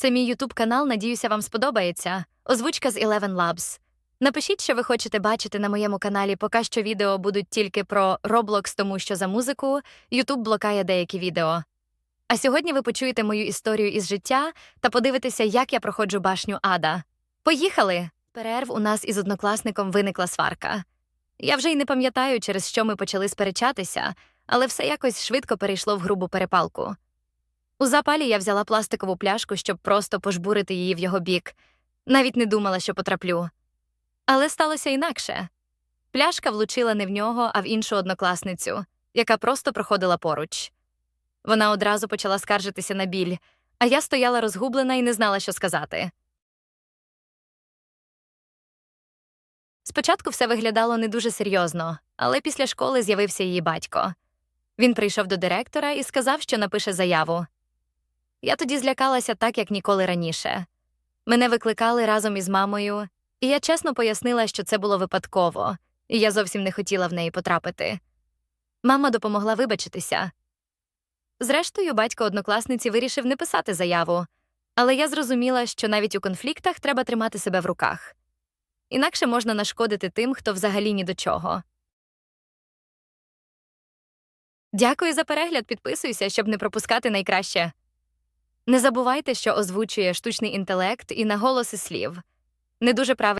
Це мій Ютуб канал, надіюся, вам сподобається. Озвучка з Eleven Labs. Напишіть, що ви хочете бачити на моєму каналі. Поки що відео будуть тільки про Roblox, тому що за музику Ютуб блокає деякі відео. А сьогодні ви почуєте мою історію із життя та подивитеся, як я проходжу башню Ада. Поїхали! Перерв у нас із однокласником виникла сварка. Я вже й не пам'ятаю, через що ми почали сперечатися, але все якось швидко перейшло в грубу перепалку. У запалі я взяла пластикову пляшку, щоб просто пожбурити її в його бік. Навіть не думала, що потраплю. Але сталося інакше. Пляшка влучила не в нього, а в іншу однокласницю, яка просто проходила поруч. Вона одразу почала скаржитися на біль, а я стояла розгублена і не знала, що сказати. Спочатку все виглядало не дуже серйозно, але після школи з'явився її батько. Він прийшов до директора і сказав, що напише заяву. Я тоді злякалася так, як ніколи раніше. Мене викликали разом із мамою, і я чесно пояснила, що це було випадково, і я зовсім не хотіла в неї потрапити. Мама допомогла вибачитися. Зрештою, батько однокласниці вирішив не писати заяву, але я зрозуміла, що навіть у конфліктах треба тримати себе в руках. Інакше можна нашкодити тим, хто взагалі ні до чого. Дякую за перегляд, підписуйся, щоб не пропускати найкраще. Не забувайте, що озвучує штучний інтелект і наголоси слів. Не дуже правильно.